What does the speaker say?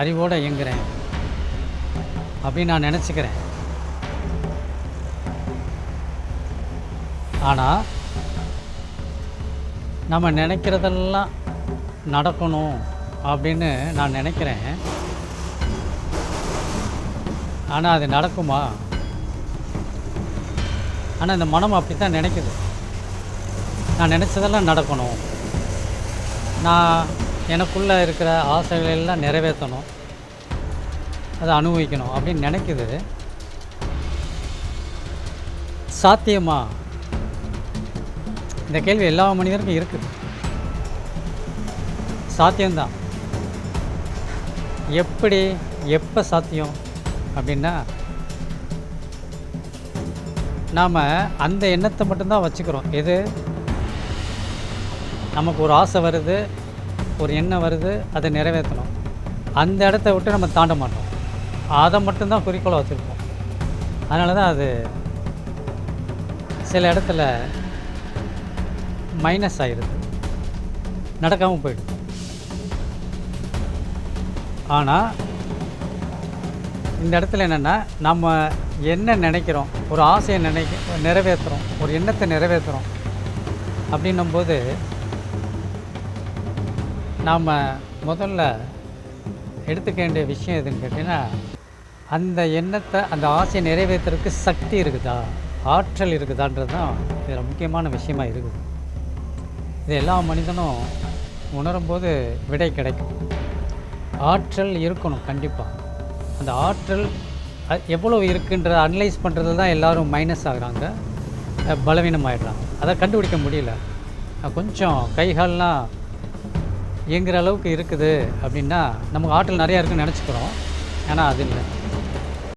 அறிவோடு இயங்குறேன். அப்படின்னு நான் நினச்சிக்கிறேன். ஆனால் நம்ம நினைக்கிறதெல்லாம் நடக்கணும் அப்படின்னு நான் நினைக்கிறேன். ஆனால் அது நடக்குமா? ஆனால் இந்த மனம் அப்படி தான் நினைக்குது. நான் நினச்சதெல்லாம் நடக்கணும். நான் எனக்குள்ளே இருக்கிற ஆசைகள் எல்லாம் நிறைவேற்றணும். அதை அனுபவிக்கணும் அப்படின்னு நினைக்குது. சாத்தியமா? இந்த கேள்வி எல்லா மனிதருக்கும் இருக்குது. சாத்தியம்தான். எப்படி எப்போ சாத்தியம் அப்படின்னா நாம் அந்த எண்ணத்தை மட்டும்தான் வச்சுக்கிறோம். எது? நமக்கு ஒரு ஆசை வருது ஒரு எண்ணம் வருது அதை நிறைவேற்றணும். அந்த இடத்த விட்டு நம்ம தாண்ட மாட்டோம். அதை மட்டும்தான் குறிக்கோளாக வச்சுருப்போம். அதனால தான் அது சில இடத்துல மைனஸ் ஆகிடுது நடக்காமல் போயிடுது. ஆனால் இந்த இடத்துல என்னென்னா நம்ம என்ன நினைக்கிறோம் ஒரு ஆசையை நினைக்க நிறைவேற்றுறோம் ஒரு எண்ணத்தை நிறைவேற்றுறோம் அப்படின்னும்போது நாம் முதல்ல எடுத்துக்க வேண்டிய விஷயம் எதுன்னு கேட்டிங்கன்னா அந்த எண்ணத்தை அந்த ஆசையை நிறைவேற்றுறதுக்கு சக்தி இருக்குதா? ஆற்றல் இருக்குதான்றது தான் இதில் முக்கியமான விஷயமா இருக்குது. இது எல்லா மனிதனும் உணரும்போது விடை கிடைக்கும். ஆற்றல் இருக்கணும் கண்டிப்பாக அந்த ஆற்றல் எவ்வளோ இருக்குன்றத அனலைஸ் பண்ணுறது தான் எல்லோரும் மைனஸ் ஆகுறாங்க. பலவீனம் பலவீனமாயிடுறாங்க. அதை கண்டுபிடிக்க முடியல. கொஞ்சம் கை இயங்குகிற அளவுக்கு இருக்குது அப்படின்னா நமக்கு ஆற்றல் நிறையா இருக்குன்னு நினச்சிக்கிறோம். ஆனால் அது இல்லை.